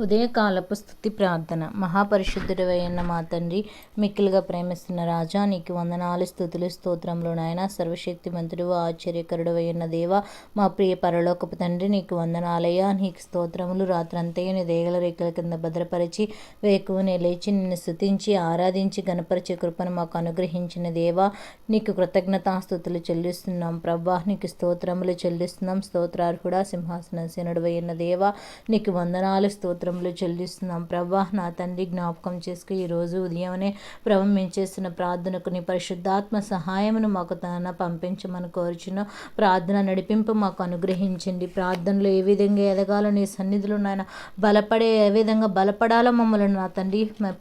ఉదయకాలపు స్థుతి ప్రార్థన. మహాపరిశుద్ధుడవైన మా తండ్రి మిక్కిలుగా ప్రేమిస్తున్న రాజా నీకు వందనాలు స్థుతులు స్తోత్రములు నాయన. సర్వశక్తిమంతుడు ఆశ్చర్యకరుడు అయిన దేవ మా ప్రియ పరలోకపు తండ్రి నీకు వందనాలయ్యా. నీకు స్తోత్రములు రాత్రంతయ్య నీ దేగల రేఖల కింద భద్రపరిచి వేకువనే లేచి నిన్ను స్థుతించి ఆరాధించి గణపరిచే కృపను మాకు అనుగ్రహించిన దేవా నీకు కృతజ్ఞతాస్థుతులు చెల్లిస్తున్నాం ప్రభా. నీకు స్తోత్రములు చెల్లిస్తున్నాం. స్తోత్రార్హుడా సింహాసనసేనుడు అయిన దేవా నీకు వందనాలు స్తోత్రములు చెల్లిస్తున్నాం. ప్రభా నా తండ్రి జ్ఞాపకం చేసుకు ఈరోజు ఉదయమే ప్రభు మేము చేస్తున్న ప్రార్థనకు నీ పరిశుద్ధాత్మ సహాయమును మాకు తన పంపించమని కోరుచున్న ప్రార్థన నడిపింపు మాకు అనుగ్రహించండి. ప్రార్థనలో ఏ విధంగా ఎదగాలో నీ సన్నిధిలో నాయన బలపడే ఏ విధంగా బలపడాలో మమ్మల్ని నా తండ్రి మా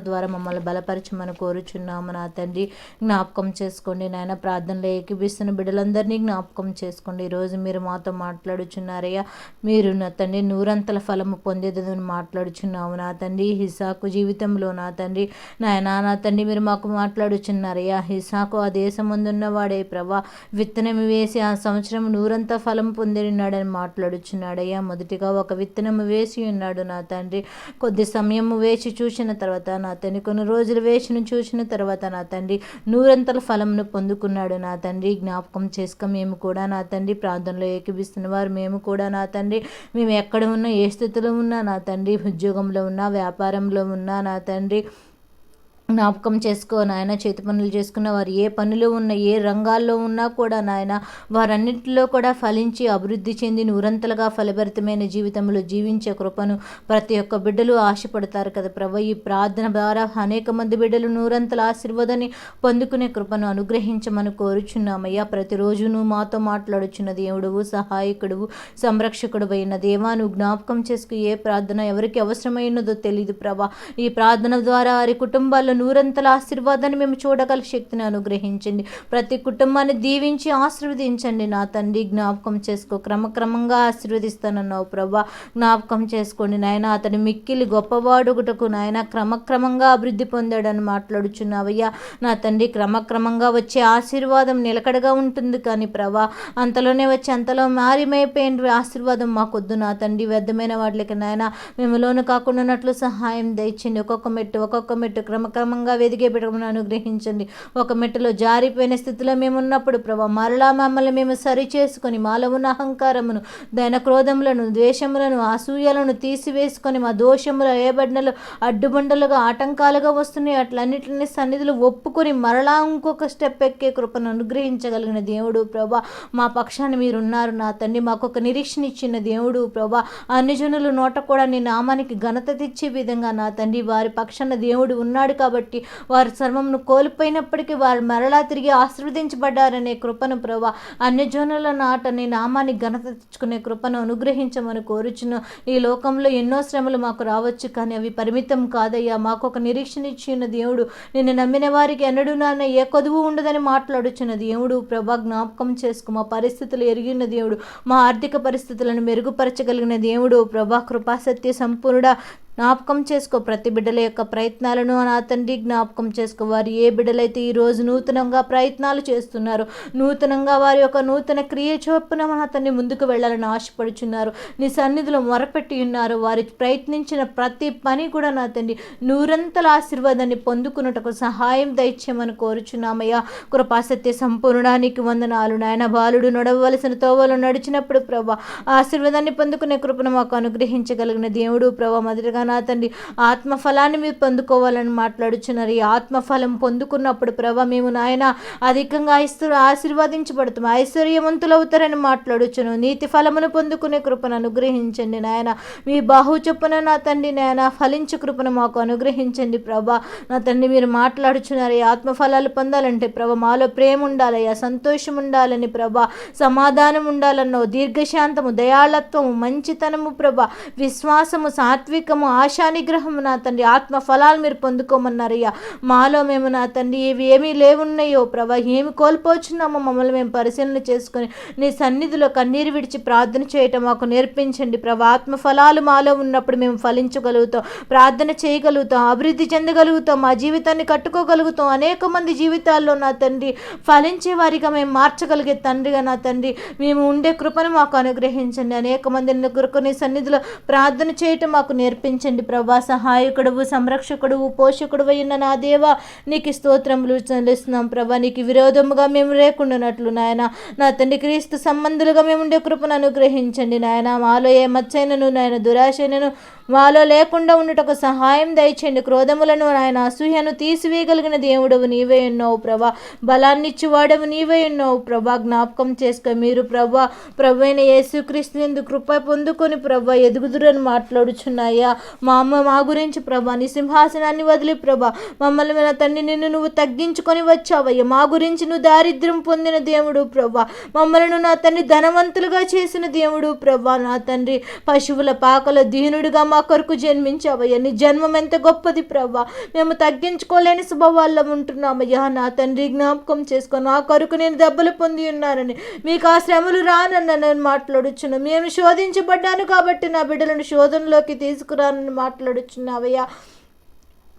ద్వారా మమ్మల్ని బలపరచమని కోరుచున్నాము. నా తండ్రి జ్ఞాపకం చేసుకోండి నాయన. ప్రార్థనలో ఏకీపిస్తున్న బిడ్డలందరినీ జ్ఞాపకం చేసుకోండి. ఈరోజు మీరు మాతో మాట్లాడుచున్నారయ్యా. మీరు నా తండ్రి నూరంతల ఫలము పొందేదని మాట్లాడుచున్నాము నా తండ్రి. హిసాకు జీవితంలో నా తండ్రి. నాయన నా తండ్రి మీరు మాకు మాట్లాడుచున్నారయ్యా హిసాకు ఆ దేశం ముందున్నవాడే ప్రభా. విత్తనం వేసి ఆ సంవత్సరం నూరంత ఫలం పొందినాడని మాట్లాడుచున్నాడయ్యా మొదటిగా ఒక విత్తనము వేసి ఉన్నాడు నా తండ్రి. కొద్ది సమయం వేసి చూసిన తర్వాత నా తండ్రి కొన్ని రోజులు వేసిన చూసిన తర్వాత నా తండ్రి నూరంతల ఫలంను పొందుకున్నాడు నా తండ్రి. జ్ఞాపకం చేసుక మేము కూడా నా తండ్రి ప్రాంతంలో ఏకిపిస్తున్న వారు. మేము కూడా నా తండ్రి. మేము ఎక్కడ ఉన్న ఏ స్థితిలో ఉన్న నా తండ్రి ఉద్యోగంలో ఉన్నా వ్యాపారంలో ఉన్నా నా తండ్రి జ్ఞాపకం చేసుకో నాయన చేతి పనులు చేసుకున్న వారు ఏ పనులు ఉన్న ఏ రంగాల్లో ఉన్నా కూడా నాయన వారన్నింటిలో కూడా ఫలించి అభివృద్ధి చెంది నూరంతలుగా ఫలభరితమైన జీవితంలో జీవించే కృపను ప్రతి ఒక్క బిడ్డలు ఆశపడతారు కదా ప్రభు. ఈ ప్రార్థన ద్వారా అనేక మంది బిడ్డలు నూరంతల ఆశీర్వాదాన్ని పొందుకునే కృపను అనుగ్రహించమని కోరుచున్నామయ్యా. ప్రతిరోజు నువ్వు మాతో మాట్లాడుచున్న దేవుడువు సహాయకుడువు సంరక్షకుడు అయిన దేవాను జ్ఞాపకం చేసుకు ఏ ప్రార్థన ఎవరికి అవసరమైనదో తెలియదు ప్రభా. ఈ ప్రార్థన ద్వారా వారి కుటుంబాల్లో నూరంతల ఆశీర్వాదాన్ని మేము చూడగల శక్తిని అనుగ్రహించండి. ప్రతి కుటుంబాన్ని దీవించి ఆశీర్వదించండి నా తండ్రి. జ్ఞాపకం చేసుకో. క్రమక్రమంగా ఆశీర్వదిస్తానన్నావు ప్రభా. జ్ఞాపకం చేసుకోండి నాయన. అతని మిక్కిలి గొప్పవాడుగుటకు నాయన క్రమక్రమంగా అభివృద్ధి పొందాడని మాట్లాడుచున్నావయ్యా. నా తండ్రి క్రమక్రమంగా వచ్చే ఆశీర్వాదం నిలకడగా ఉంటుంది కానీ ప్రభా అంతలోనే వచ్చి అంతలో మారిమైపోయిన ఆశీర్వాదం మాకొద్దు నా తండ్రి. వ్యర్థమైన వాటికి నాయన మేములోను కాకుండా ఉన్నట్లు సహాయం దయచండి ఒక్కొక్క మెట్టు ఒక్కొక్క మెట్టు క్రమంగా వెదిగే పెట్టమని అనుగ్రహించండి. ఒక మెట్టులో జారిపోయిన స్థితిలో మేము ఉన్నప్పుడు ప్రభా మరలా మమ్మల్ని మేము సరి చేసుకొని మాలో ఉన్న అహంకారమును దైన క్రోధములను ద్వేషములను అసూయలను తీసివేసుకొని మా దోషములు ఏబడినలు అడ్డుబండలుగా ఆటంకాలుగా వస్తున్నాయి. అట్లన్నిటిని సన్నిధులు ఒప్పుకొని మరలా ఇంకొక స్టెప్ ఎక్కే కృపను అనుగ్రహించగలిగిన దేవుడు ప్రభా మా పక్షాన్ని మీరున్నారు నా తండ్రి. మాకు ఒక నిరీక్షణ ఇచ్చిన దేవుడు ప్రభా అన్ని జనులు నోట కూడా నీ నామానికి ఘనత తెచ్చే విధంగా నా తండ్రి వారి పక్షాన దేవుడు ఉన్నాడు కాబట్టి వారు సర్వమును కోల్పోయినప్పటికీ వారు మరలా తిరిగి ఆశీర్వదించబడ్డారనే కృపను ప్రభా అన్ని జనుల నాట నీ నామాన్ని ఘనత తెచ్చుకునే కృపను అనుగ్రహించమని కోరుచును. ఈ లోకంలో ఎన్నో శ్రమలు మాకు రావచ్చు కానీ అవి పరిమితం కాదయ్యా. మాకు ఒక నిరీక్షణ ఇచ్చిన దేవుడు. నిన్ను నమ్మిన వారికి ఎన్నడూ నాన్న ఏ కొదువు ఉండదని మాట్లాడుచున్న దేవుడు. ప్రభా జ్ఞాపకం చేసుకు. మా పరిస్థితులు ఎరిగిన దేవుడు. మా ఆర్థిక పరిస్థితులను మెరుగుపరచగలిగిన దేవుడు. ప్రభా కృపాసత్య సంపూర్ణ జ్ఞాపకం చేసుకో ప్రతి బిడ్డల యొక్క ప్రయత్నాలను నా తండ్రి జ్ఞాపకం చేసుకో. వారు ఏ బిడ్డలైతే ఈరోజు నూతనంగా ప్రయత్నాలు చేస్తున్నారు నూతనంగా వారి యొక్క నూతన క్రియ చొప్పున నా తండ్రి ముందుకు వెళ్ళాలని ఆశపడుచున్నారు. నీ సన్నిధిలో మొరపెట్టి ఉన్నారు. వారి ప్రయత్నించిన ప్రతి పని కూడా నా తండ్రి నూరంతల ఆశీర్వాదాన్ని పొందుకున్నటకు సహాయం దయచేయమని కోరుచున్నామయ్యా. కృపాసత్య సంపూర్ణానికి వందనాలు. నాయన బాలుడు నడవలసిన తోవలు నడిచినప్పుడు ప్రభా ఆశీర్వాదాన్ని పొందుకునే కృపను మాకు అనుగ్రహించగలిగిన దేవుడు ప్రభా మొదటిగా నా తండ్రి ఆత్మఫలాన్ని మీరు పొందుకోవాలని మాట్లాడుచున్నారు. ఈ ఆత్మఫలం పొందుకున్నప్పుడు ప్రభా మేము నాయన అధికంగా ఐశ్వర్ ఆశీర్వదించబడుతాం. ఐశ్వర్యవంతులు అవుతారని మాట్లాడుచును నీతి ఫలమును పొందుకునే కృపను అనుగ్రహించండి నాయన. మీ బాహు చొప్పున నా తండ్రి నాయన ఫలించు కృపను మాకు అనుగ్రహించండి ప్రభా. నా తండ్రి మీరు మాట్లాడుచున్నారు. ఈ ఆత్మఫలాలు పొందాలంటే ప్రభ మాలో ప్రేమ ఉండాలయ్యా సంతోషం ఉండాలని ప్రభ సమాధానం ఉండాలన్నో దీర్ఘశాంతము దయాళత్వము మంచితనము ప్రభ విశ్వాసము సాత్వికము ఆశానిగ్రహం నా తండ్రి. ఆత్మ ఫలాలు మీరు పొందుకోమన్నారయ్యా. మాలో మేము నా తండ్రి. ఇవి ఏమీ లేవున్నాయో ప్రభా. ఏమి కోల్పోచున్నామో మమ్మల్ని మేము పరిశీలన చేసుకొని నీ సన్నిధిలో కన్నీరు విడిచి ప్రార్థన చేయటం మాకు నేర్పించండి ప్రభా. ఆత్మ ఫలాలు మాలో ఉన్నప్పుడు మేము ఫలించగలుగుతాం ప్రార్థన చేయగలుగుతాం అభివృద్ధి చెందగలుగుతాం మా జీవితాన్ని కట్టుకోగలుగుతాం. అనేక మంది జీవితాల్లో నా తండ్రి ఫలించే వారిగా మేము మార్చగలిగే తండ్రిగా నా తండ్రి మేము ఉండే కృపను మాకు అనుగ్రహించండి. అనేక మంది కొరకు నీ సన్నిధిలో ప్రార్థన చేయటం మాకు నేర్పించండి. ప్రభా సహాయకుడువు సంరక్షకుడువు పోషకుడు అయిన నా దేవా నీకు స్తోత్రములు చెల్లిస్తున్నాం ప్రభా నీకు విరోధముగా మేము లేకుండానట్లు నాయన. నా తండ్రి క్రీస్తు సంబంధులుగా మేము ఉండే కృపను అనుగ్రహించండి నాయన. మాలో ఏ మచ్చైనను నాయన దురాశైనను మాలో లేకుండా ఉండుటకు సహాయం దయచేయండి. క్రోధములను ఆయన అసూయను తీసివేయగలిగిన దేవుడవు నీవే ఉన్నావు ప్రభా. బలాన్నిచ్చి వాడవు నీవే ఉన్నావు ప్రభా. జ్ఞాపకం చేసుకో. మీరు ప్రభా ప్రభు అయిన యేసుక్రీస్తు ఎందుకు కృప పొందుకొని ప్రభా ఎదుగుదురని మాట్లాడుచున్నాయా? మా అమ్మ మా గురించి ప్రభా నీ సింహాసనాన్ని వదిలి ప్రభా మమ్మల్ని మన తండ్రి నిన్ను నువ్వు తగ్గించుకొని వచ్చావయ్యా. మా గురించి నువ్వు దారిద్ర్యం పొందిన దేవుడు ప్రభా. మమ్మల్ని నా తండ్రి ధనవంతులుగా చేసిన దేవుడు ప్రభా. నా తండ్రి పశువుల పాకల దీనుడిగా మా కొరకు జన్మించావయ్యా నీ జన్మం ఎంత గొప్పది ప్రభా మేము తగ్గించుకోలేని స్వభావాల్లో ఉంటున్నామయ్యా నా తండ్రి జ్ఞాపకం చేసుకొని నా కొరకు నేను దెబ్బలు పొంది ఉన్నానని. మీకు ఆ శ్రమలు రానన్న నేను మాట్లాడుచున్నాను. మేము శోధించబడ్డాను కాబట్టి నా బిడ్డలను శోధనలోకి తీసుకురానని మాట్లాడుచున్నావయ్యా.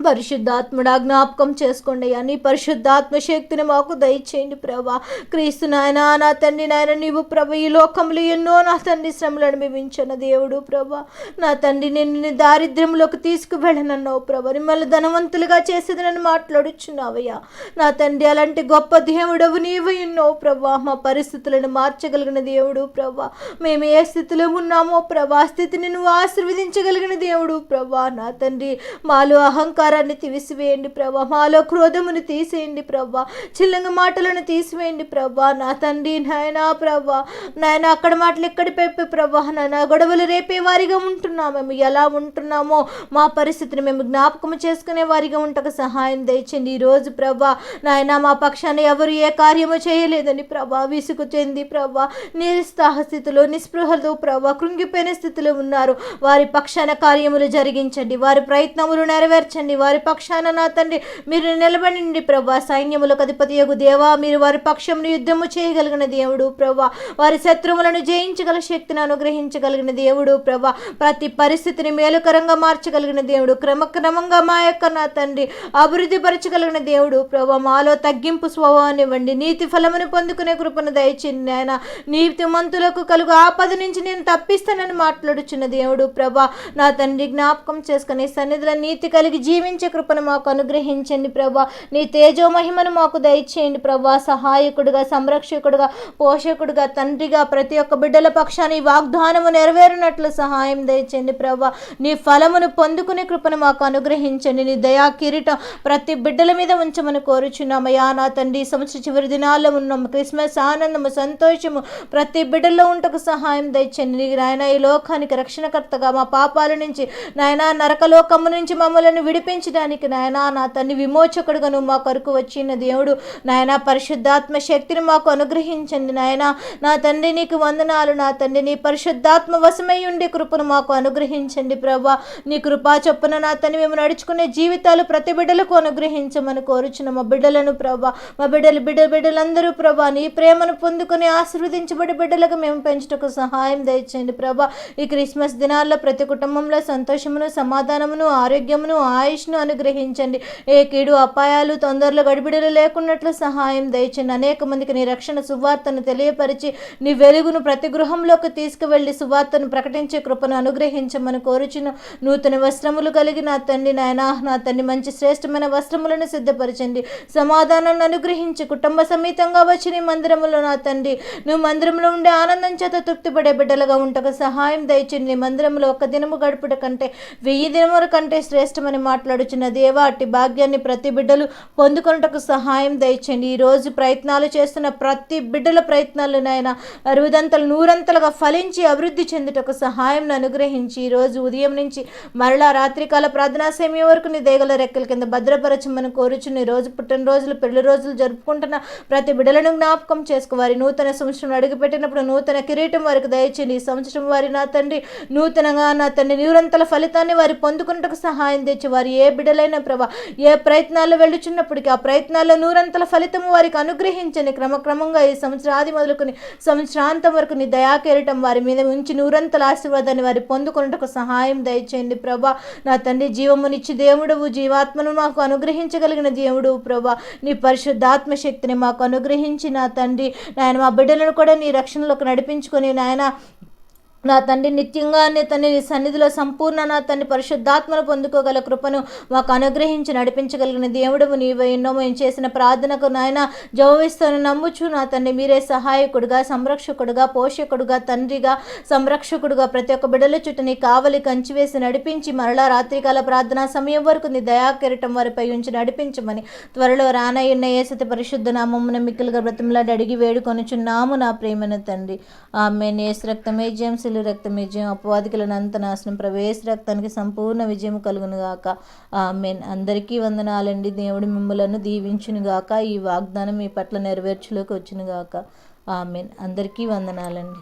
పరిశుద్ధాత్ముడా జ్ఞాపకం చేసుకోండి అయ్యా. నీ పరిశుద్ధాత్మ శక్తిని మాకు దయచేయండి ప్రభా. క్రీస్తు నాయన నా తండ్రి నాయన నీవు ప్రభ ఈ లోకంలో ఎన్నో నా తండ్రి శ్రమలు అనుభవించిన దేవుడు ప్రభా. నా తండ్రి నిన్ను దారిద్ర్యంలోకి తీసుకువెళ్ళనన్నావు ప్రభా. మిమ్మల్ని ధనవంతులుగా చేసేది నన్ను మాట్లాడుచున్నావయ్యా. నా తండ్రి అలాంటి గొప్ప దేవుడవు నీవు ఉన్నావు ప్రభా. మా పరిస్థితులను మార్చగలిగిన దేవుడు ప్రభా. మేము ఏ స్థితిలో ఉన్నామో ప్రభా స్థితిని నువ్వు ఆశీర్వదించగలిగిన దేవుడు ప్రభా. నా తండ్రి మాలో అహంకారం అహంకారాన్ని తీసివేయండి ప్రభా మాలో క్రోధమును తీసేయండి ప్రభా చిల్లంగ మాటలను తీసివేయండి ప్రభా నా తండ్రి నాయనా ప్రభా నాయన అక్కడ మాటలు ఎక్కడ పెప్పి ప్రభా నాయన గొడవలు రేపే వారిగా ఉంటున్నాము మేము ఎలా ఉంటున్నామో మా పరిస్థితిని మేము జ్ఞాపకం చేసుకునే వారిగా ఉంటకు సహాయం దయచండి. ఈరోజు ప్రభా నాయన మా పక్షాన ఎవరు ఏ కార్యము చేయలేదని ప్రభా విసుగు చెంది ప్రభా నిరుత్సాహ స్థితిలో నిస్పృహతో ప్రభా కృంగిపోయిన స్థితిలో ఉన్నారు. వారి పక్షాన కార్యములు జరిగించండి. వారి ప్రయత్నములు నెరవేర్చండి. వారి పక్షాన నా తండ్రి మీరు నిలబడండి ప్రభా సైన్యములకు అధిపతి యొక్క దేవా మీరు వారి పక్షమును యుద్ధము చేయగలిగిన దేవుడు ప్రభా వారి శత్రువులను జయించగల శక్తిని అనుగ్రహించగలిగిన దేవుడు ప్రభా ప్రతి పరిస్థితిని మేలుకరంగా మార్చగలిగిన దేవుడు క్రమక్రమంగా మా యొక్క నా తండ్రి అభివృద్ధి పరచగలిగిన దేవుడు ప్రభా మాలో తగ్గింపు స్వభావాన్ని ఇవ్వండి. నీతి ఫలమును పొందుకునే కృపను దయచింది నాయన. నీతి మంతులకు కలుగు ఆపద నుంచి నేను తప్పిస్తానని మాట్లాడుచున్న దేవుడు ప్రభా నా తండ్రి జ్ఞాపకం చేసుకుని సన్నిధిలో నీతి కలిగి జీవి కరుణించే కృపను మాకు అనుగ్రహించండి ప్రభా. నీ తేజో మహిమను మాకు దయచేయండి ప్రభా. సహాయకుడుగా సంరక్షకుడుగా పోషకుడుగా తండ్రిగా ప్రతి ఒక్క బిడ్డల పక్షాన్ని వాగ్దానము నెరవేరినట్లు సహాయం దయచేయండి ప్రభా. నీ ఫలమును పొందుకునే కృపను మాకు అనుగ్రహించండి. నీ దయా కిరీటం ప్రతి బిడ్డల మీద ఉంచమని కోరుచున్నామయ్యా. నా తండ్రి సంవత్సర చివరి దినాల్లో ఉన్నాము క్రిస్మస్ ఆనందము సంతోషము ప్రతి బిడ్డల్లో ఉంటకు సహాయం దయచండి నీ నాయన ఈ లోకానికి రక్షణకర్తగా మా పాపాల నుంచి నాయన నరకలోకము నుంచి మమ్మల్ని విడిపించడానికి నాయన నా తండ్రి విమోచకుడుగాను మా కొరకు వచ్చిన దేవుడు. నాయన పరిశుద్ధాత్మ శక్తిని మాకు అనుగ్రహించండి నాయన. నా తండ్రి నీకు వందనాలు. నా తండ్రి నీ పరిశుద్ధాత్మ వశమై ఉండే కృపను మాకు అనుగ్రహించండి ప్రభా. నీ కృపా చొప్పున నా తన్ని మేము నడుచుకునే జీవితాలు ప్రతి బిడ్డలకు అనుగ్రహించమని కోరుచున్న మా బిడ్డలను ప్రభా. మా బిడ్డలు బిడ్డ బిడ్డలందరూ ప్రభా నీ ప్రేమను పొందుకుని ఆశీర్వదించబడి బిడ్డలకు మేము పెంచుటకు సహాయం దయచేయండి ప్రభా. ఈ క్రిస్మస్ దినాల్లో ప్రతి కుటుంబంలో సంతోషమును సమాధానమును ఆరోగ్యమును ఆయుష్ను అనుగ్రహించండి. ఏ కీడు అపాయాలు తొందరలో గడిబిడలు లేకున్నట్లు సహాయం దయచండి. అనేక మందికి నీ రక్షణ సువార్తను తెలియపరిచి నీ వెలుగును ప్రతి గృహంలోకి తీసుకువెళ్ళి సువార్తను ప్రకటించే కృపను అనుగ్రహించమని కోరుచున్న నూతన వస్త్రములు కలిగి నా తండ్రి నాయనా నా తండ్రి మంచి శ్రేష్టమైన వస్త్రములను సిద్ధపరచండి. సమాధానాన్ని అనుగ్రహించి కుటుంబ సమేతంగా వచ్చి నీ మందిరములో నా తండ్రి నువ్వు మందిరంలో ఉండే ఆనందం చేత తృప్తిపడే బిడ్డలుగా ఉంటకు సహాయం దయచండి. నీ మందిరంలో ఒక దినము గడుపుట కంటే వెయ్యి దినముల కంటే శ్రేష్టమని మాటలు మాట్లాడుచున్న దేవా అట్టి భాగ్యాన్ని ప్రతి బిడ్డలు పొందుకొనుటకు సహాయం దయచండి ఈరోజు ప్రయత్నాలు చేస్తున్న ప్రతి బిడ్డల ప్రయత్నాలు నాయన అరువుదంతలు నూరంతలుగా ఫలించి అభివృద్ధి చెందుటకు సహాయం అనుగ్రహించి ఈరోజు రోజు ఉదయం నుంచి మరలా రాత్రికాల ప్రార్థనా సమయం వరకు నీ దేగల రెక్కల కింద భద్రపరచమని కోరుచుని రోజు పుట్టినరోజులు పెళ్ళి రోజులు జరుపుకుంటున్న ప్రతి బిడ్డలను జ్ఞాపకం చేసుకో. వారి నూతన సంవత్సరం అడుగుపెట్టినప్పుడు నూతన కిరీటం వారికి దయచేయండి. ఈ సంవత్సరం వారి నా తండ్రి నూతనంగా నా తండ్రి నిరంతర ఫలితాన్ని వారి పొందుకున్నట్టుకు సహాయం తెచ్చి వారి ఏ ఏ బిడ్డలైన ప్రభా ఏ ప్రయత్నాలు వెళ్ళుచున్నప్పటికీ ఆ ప్రయత్నాల్లో నూరంతల ఫలితము వారికి అనుగ్రహించండి క్రమక్రమంగా ఈ సంవత్సరాది మొదలుకొని సంవత్సరాంతం వరకు నీ దయాకేరటం వారి మీద ఉంచి నూరంతల ఆశీర్వాదాన్ని వారి పొందుకున్నట్టుకు సహాయం దయచేయండి ప్రభా. నా తండ్రి జీవమునిచ్చి దేవుడువు జీవాత్మను మాకు అనుగ్రహించగలిగిన దేవుడు ప్రభా. నీ పరిశుద్ధాత్మ శక్తిని మాకు అనుగ్రహించి నా తండ్రి నాయన మా బిడ్డలను కూడా నీ రక్షణలోకి నడిపించుకొని నాయన నా తండ్రి నిత్యంగా నీ తండ్రి సన్నిధిలో సంపూర్ణ నా తండ్రి పరిశుద్ధాత్మను పొందుకోగల కృపను మాకు అనుగ్రహించి నడిపించగలిగిన దేవుడు నీవే ఎన్నో మేము చేసిన ప్రార్థనకు నాయన జవవిస్తాను నమ్ముచు నా తండ్రి మీరే సహాయకుడుగా సంరక్షకుడుగా పోషకుడుగా తండ్రిగా సంరక్షకుడుగా ప్రతి ఒక్క బిడల చుట్టూ నీ కావలి కంచివేసి నడిపించి మరలా రాత్రికాల ప్రార్థనా సమయం వరకు నీ దయాకిరటం వారిపై ఉంచి నడిపించమని త్వరలో రానయ్యున్న ఏసతి పరిశుద్ధ నామమున మిక్కులుగా బ్రతిమలాడి అడిగి వేడుకొనుచున్నాము నా ప్రేమను తండ్రి. ఆమె నేస్ రక్తమే జేమ్స్ శిలు రక్తం విజయం అపవాదికులను అంత నాశనం ప్రవేశ రక్తానికి సంపూర్ణ విజయం కలుగునుగాక ఆమెన్. అందరికీ వందనాలండి. దేవుడు మిమ్మలను దీవించునుగాక ఈ వాగ్దానం మీ పట్ల నెరవేర్చులోకి వచ్చునుగాక ఆమెన్. అందరికీ వందనాలండి.